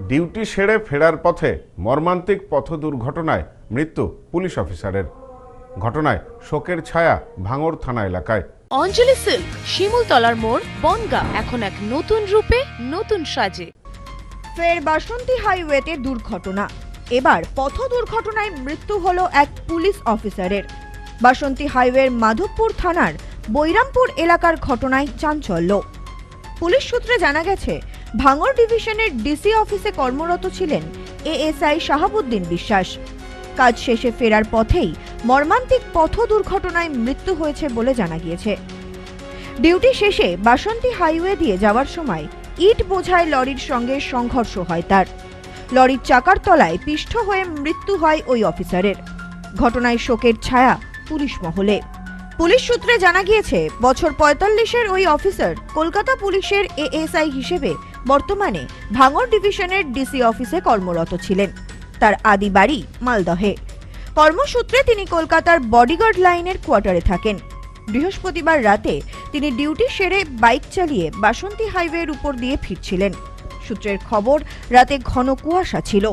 Duty সেরে ফেরার পথে মর্মান্তিক পথ দুর্ঘটনায় মৃত্যু পুলিশ অফিসারের। ঘটনায় শোকের ছায়া ভাঙড় থানা এলাকায়। অঞ্জলি সিল্ক শিমুলতলার মোড় বনগা এখন এক নতুন রূপে নতুন সাজে। ফের বাসন্তী হাইওয়েতে দুর্ঘটনা। এবার পথ দুর্ঘটনায় মৃত্যু হলো এক পুলিশ অফিসারের। বাসন্তী হাইওয়ের মাধবপুর থানার বৈরামপুর এলাকার ঘটনায় চাঞ্চল্য। পুলিশ সূত্রে জানা গেছে ভাঙড় ডিভিশনের ডিসি অফিসে কর্মরত ছিলেন এএসআই শাহাবুদ্দিন বিশ্বাস। কাজ শেষে ফেরার পথেই মর্মান্তিক পথ দুর্ঘটনায় মৃত্যু হয়েছে বলে জানা গিয়েছে। ডিউটি শেষে বাসন্তী হাইওয়ে দিয়ে যাওয়ার সময় ইট বোঝাই লরির সঙ্গে সংঘর্ষ হয় তার। লরির চাকার তলায় পিষ্ঠ হয়ে মৃত্যু হয় ওই অফিসারের। ঘটনায় শোকের ছায়া পুলিশ মহলে। পুলিশ সূত্রে জানা গিয়েছে, বছর পঁয়তাল্লিশের ওই অফিসার কলকাতা পুলিশের এএসআই হিসেবে বর্তমানে ভাঙড় ডিভিশনের ডিসি অফিসে কর্মরত ছিলেন। তার আদি বাড়ি মালদহে। কর্মসূত্রে তিনি কলকাতার বডিগার্ড লাইনের কোয়ার্টারে থাকেন। বৃহস্পতিবার রাতে তিনি ডিউটি সেরে বাইক চালিয়ে বাসন্তী হাইওয়ের উপর দিয়ে ফিরছিলেন। সূত্রের খবর, রাতে ঘন কুয়াশা ছিল।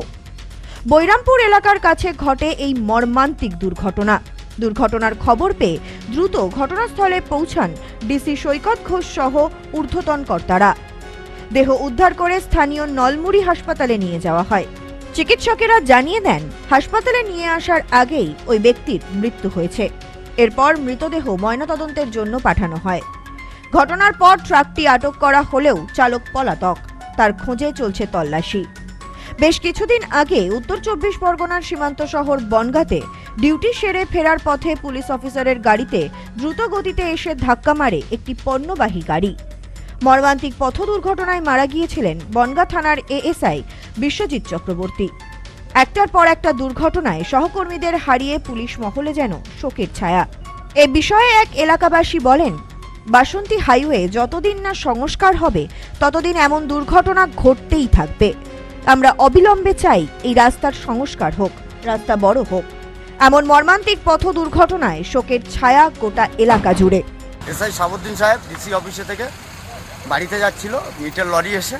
বৈরামপুর এলাকার কাছে ঘটে এই মর্মান্তিক দুর্ঘটনা। দুর্ঘটনার খবর পেয়ে দ্রুত ঘটনাস্থলে পৌঁছান ডিসি সৈকত ঘোষ সহ ঊর্ধ্বতন কর্তারা। দেহ উদ্ধার করে স্থানীয় নলমুড়ি হাসপাতালে নিয়ে যাওয়া হয়। চিকিৎসকেরা জানিয়ে দেন, হাসপাতালে নিয়ে আসার আগেই ওই ব্যক্তির মৃত্যু হয়েছে। এরপর মৃতদেহ ময়নাতদন্তের জন্য পাঠানো হয়। ঘটনার পর ট্রাকটি আটক করা হলেও চালক পলাতক, তার খোঁজে চলছে তল্লাশি। বেশ কিছুদিন আগে উত্তর চব্বিশ পরগনার সীমান্ত শহর বনগাঁতে ডিউটি সেরে ফেরার পথে পুলিশ অফিসারের গাড়িতে দ্রুত গতিতে এসে ধাক্কা মারে একটি পণ্যবাহী গাড়ি। মর্মান্তিক পথ দুর্ঘটনায় মারা গিয়েছিলেন বনগাঁ থানার এএসআই বিশ্বজিৎ চক্রবর্তী। একটার পর একটা দুর্ঘটনায় সহকর্মীদের হারিয়ে পুলিশ মহলে যেন শোকের ছায়া। এ বিষয়ে এক এলাকাবাসী বলেন, বাসন্তী হাইওয়ে যতদিন না সংস্কার হবে, ততদিন এমন দুর্ঘটনা ঘটতেই থাকবে। আমরা অবিলম্বে চাই এই রাস্তার সংস্কার হোক, রাস্তা বড় হোক। এমন মর্মান্তিক পথ দুর্ঘটনায় শোকের ছায়া গোটা এলাকা জুড়ে। এসআই সাবুদ্দিন সাহেব, ডিসি অফিসে থেকে। বাড়িতে যাচ্ছিল মিটার লরি এসে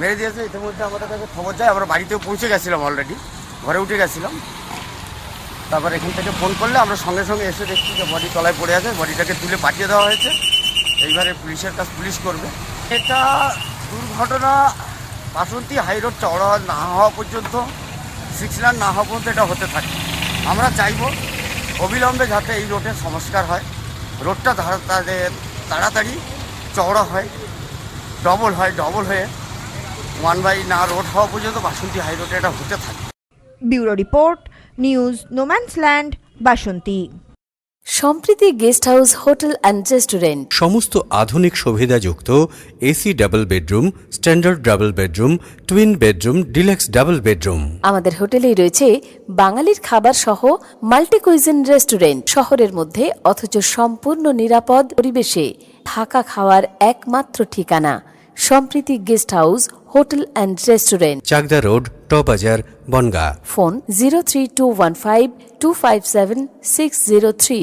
মেরে দিয়েছে। ইতিমধ্যে আমাদের কাছে খবর যায়, আমরা বাড়িতেও পৌঁছে গেছিলাম অলরেডি ঘরে উঠে গেছিলাম। তারপর এখান থেকে ফোন করলে আমরা সঙ্গে সঙ্গে এসে দেখছি যে বডি তলায় পড়ে আছে বডিটাকে তুলে পাঠিয়ে দেওয়া হয়েছে। এইবারে পুলিশের কাজ পুলিশ করবে। এটা দুর্ঘটনা বাসন্তী হাই রোড চওড়া না হওয়া পর্যন্ত সিক্স লাইন না হওয়া পর্যন্ত এটা হতে থাকে। আমরা চাইব অবিলম্বে যাতে এই রোডের সংস্কার হয়। রোডটা তাদের তাড়াতাড়ি চওড়া হয় ডবল হয় ডবল হয়ে ওয়ান বাই না রোড হওয়া পর্যন্ত বাসন্তী হাই রোডে এটা হতে থাকে। Bureau report news no man's land Basanti. Sampriti guest house hotel and restaurant. সমস্ত আধুনিক সুবিধাযুক্ত AC double bedroom standard double bedroom twin bedroom deluxe double bedroom. আমাদের হোটেলেই রয়েছে বাঙালির খাবার সহ মাল্টি কুইজিন রেস্টুরেন্ট। শহরের মধ্যে অথচ সম্পূর্ণ নিরাপদ পরিবেশে থাকা খাওয়ার একমাত্র ঠিকানা Sampriti guest house hotel and restaurant. Chakdah road টবাজার Bongaon. Phone zero three two one five two five seven six zero three.